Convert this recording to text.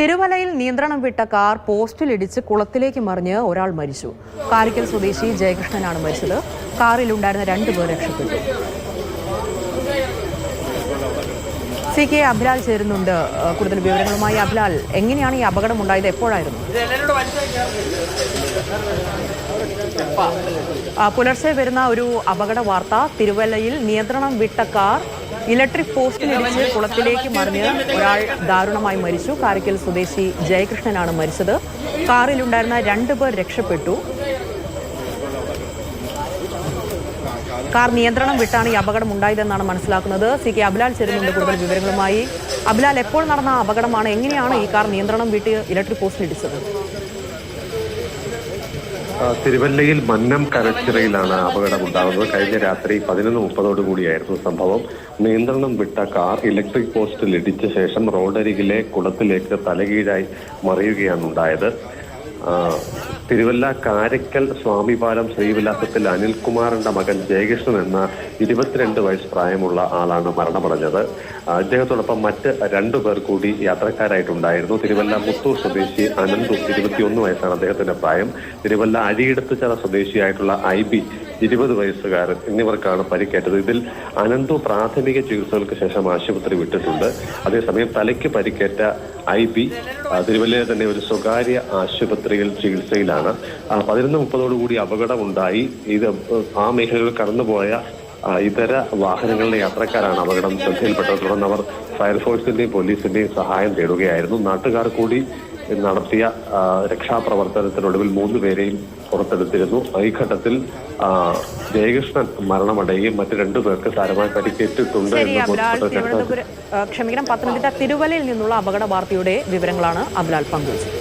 തിരുവല്ലയിൽ നിയന്ത്രണം വിട്ട കാർ പോസ്റ്റിലിടിച്ച് കുളത്തിലേക്ക് മറിഞ്ഞ് ഒരാൾ മരിച്ചു. കാരിക്കൽ സ്വദേശി ജയകൃഷ്ണനാണ് മരിച്ചത്. കാറിലുണ്ടായിരുന്ന രണ്ടുപേർ രക്ഷപ്പെട്ടു. സി കെ അഭിലാൽ ചേരുന്നുണ്ട്. കൂടുതൽ വിവരങ്ങളുമായി അഭിലാൽ എങ്ങനെയാണ് ഈ അപകടം ഉണ്ടായത് എപ്പോഴായിരുന്നു പുലർച്ചെ വരുന്ന ഒരു അപകട വാർത്ത തിരുവല്ലയിൽ നിയന്ത്രണം വിട്ട കാർ ഇലക്ട്രിക് പോസ്റ്റിലിടിച്ച് കുളത്തിലേക്ക് മറിഞ്ഞ് ഒരാൾ ദാരുണമായി മരിച്ചു. കാരക്കൽ സ്വദേശി ജയകൃഷ്ണനാണ് മരിച്ചത്. കാറിലുണ്ടായിരുന്ന രണ്ടു പേർ രക്ഷപ്പെട്ടു. കാർ നിയന്ത്രണം വിട്ടാണ് ഈ അപകടം ഉണ്ടായതെന്നാണ് മനസ്സിലാക്കുന്നത്. സി കെ അബിലാൽ ചേരുന്നുണ്ട് കൂടുതൽ വിവരങ്ങളുമായി. അബിലാൽ എപ്പോൾ നടന്ന അപകടമാണ്? എങ്ങനെയാണ് ഈ കാർ നിയന്ത്രണം വിട്ട് ഇലക്ട്രിക് പോസ്റ്റിലിടിച്ചത് തിരുവല്ലയിൽ മന്നം കരച്ചിറയിലാണ് അപകടമുണ്ടാകുന്നത്. കഴിഞ്ഞ രാത്രി പതിനൊന്ന് മുപ്പതോടു കൂടിയായിരുന്നു സംഭവം. നിയന്ത്രണം വിട്ട കാർ ഇലക്ട്രിക് പോസ്റ്റിൽ ഇടിച്ച ശേഷം റോഡരികിലെ കുളത്തിലേക്ക് തലകീഴായി മറിയുകയാണ് ഉണ്ടായത് തിരുവല്ല കാരക്കൽ സ്വാമിപാലം ശ്രീവിലാസത്തിൽ അനിൽകുമാറിന്റെ മകൻ ജയകൃഷ്ണൻ എന്ന ഇരുപത്തിരണ്ട് വയസ്സ് പ്രായമുള്ള ആളാണ് മരണമടഞ്ഞത്. അദ്ദേഹത്തോടൊപ്പം മറ്റ് രണ്ടു പേർ കൂടി യാത്രക്കാരായിട്ടുണ്ടായിരുന്നു. തിരുവല്ല മുത്തൂർ സ്വദേശി അനന്തു ഇരുപത്തിയൊന്ന് വയസ്സാണ് അദ്ദേഹത്തിന്റെ പ്രായം. തിരുവല്ല അരിയിടത്തുചിറ സ്വദേശിയായിട്ടുള്ള ഐ ബി ഇരുപത് വയസ്സുകാരൻ എന്നിവർക്കാണ് പരിക്കേറ്റത്. ഇതിൽ അനന്തു പ്രാഥമിക ചികിത്സകൾക്ക് ശേഷം ആശുപത്രി വിട്ടിട്ടുണ്ട്. അതേസമയം തലയ്ക്ക് പരിക്കേറ്റ ഐ ബി തിരുവല്ലയിലെ തന്നെ ഒരു സ്വകാര്യ ആശുപത്രിയിൽ ചികിത്സയിലാണ്. പതിനൊന്ന് മുപ്പതോടുകൂടി അപകടമുണ്ടായി. ഇത് ആ മേഖലകളിൽ കടന്നുപോയ ഇതര വാഹനങ്ങളിലെ യാത്രക്കാരാണ് അപകടം ശ്രദ്ധയിൽപ്പെട്ടത്. തുടർന്ന് അവർ ഫയർഫോഴ്സിന്റെയും പോലീസിന്റെയും സഹായം തേടുകയായിരുന്നു. നാട്ടുകാർ കൂടി നടത്തിയ രക്ഷാപ്രവർത്തനത്തിനൊടുവിൽ മൂന്ന് പേരെയും പുറത്തെടുത്തിരുന്നു. ഈ ഘട്ടത്തിൽ ജയകൃഷ്ണൻ മരണമടയുകയും മറ്റു രണ്ടു പേർക്ക് സാരമായി പരിക്കേറ്റിട്ടുണ്ട് എന്ന് ക്ഷമിക്കണം പത്തനംതിട്ട തിരുവല്ലയിൽ നിന്നുള്ള അപകട വാർത്തയുടെ വിവരങ്ങളാണ് അബ്ലാൽ പങ്കുവച്ചത്.